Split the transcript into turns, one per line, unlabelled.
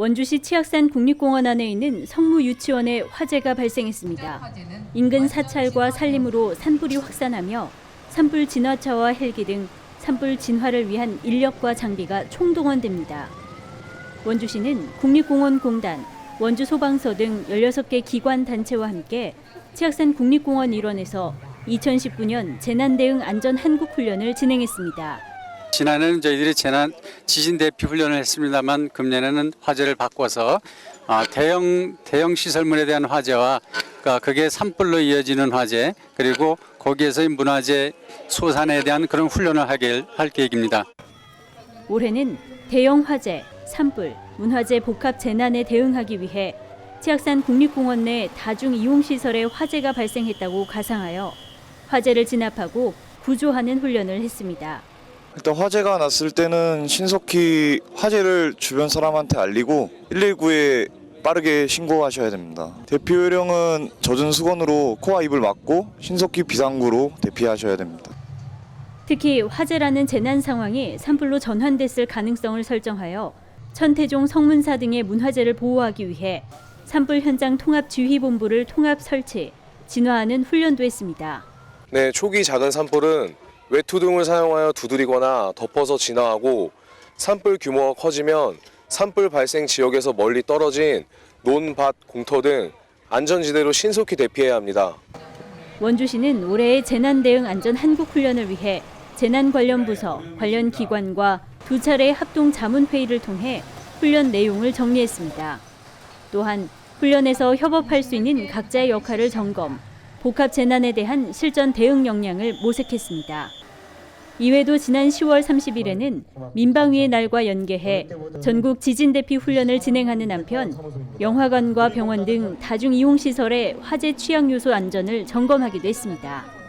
원주시 치악산 국립공원 안에 있는 성무 유치원에 화재가 발생했습니다. 인근 사찰과 산림으로 산불이 확산하며 산불 진화차와 헬기 등 산불 진화를 위한 인력과 장비가 총동원됩니다. 원주시는 국립공원공단, 원주소방서 등 16개 기관 단체와 함께 치악산 국립공원 일원에서 2019년 재난대응 안전 한국 훈련을 진행했습니다.
지난해는 저희들이 재난 지진 대피 훈련을 했습니다만 금년에는 화재를 바꿔서 아, 대형 대형 시설물에 대한 화재와 그러니까 그게 산불로 이어지는 화재 그리고 거기에서의 문화재 소산에 대한 그런 훈련을 하게 할 계획입니다.
올해는 대형 화재, 산불, 문화재 복합 재난에 대응하기 위해 치악산 국립공원 내 다중 이용 시설에 화재가 발생했다고 가상하여 화재를 진압하고 구조하는 훈련을 했습니다.
일단 화재가 났을 때는 신속히 화재를 주변 사람한테 알리고 119에 빠르게 신고하셔야 됩니다. 대피 요령은 젖은 수건으로 코와 입을 막고 신속히 비상구로 대피하셔야 됩니다.
특히 화재라는 재난 상황이 산불로 전환됐을 가능성을 설정하여 천태종 성문사 등의 문화재를 보호하기 위해 산불 현장 통합 지휘본부를 통합 설치, 진화하는 훈련도 했습니다.
네, 초기 작은 산불은 외투 등을 사용하여 두드리거나 덮어서 진화하고 산불 규모가 커지면 산불 발생 지역에서 멀리 떨어진 논, 밭, 공터 등 안전지대로 신속히 대피해야 합니다.
원주시는 올해의 재난 대응 안전 한국 훈련을 위해 재난 관련 부서, 관련 기관과 두 차례 합동 자문 회의를 통해 훈련 내용을 정리했습니다. 또한 훈련에서 협업할 수 있는 각자의 역할을 점검, 복합 재난에 대한 실전 대응 역량을 모색했습니다. 이외에도 지난 10월 30일에는 민방위의 날과 연계해 전국 지진 대피 훈련을 진행하는 한편 영화관과 병원 등 다중 이용 시설의 화재 취약 요소 안전을 점검하기도 했습니다.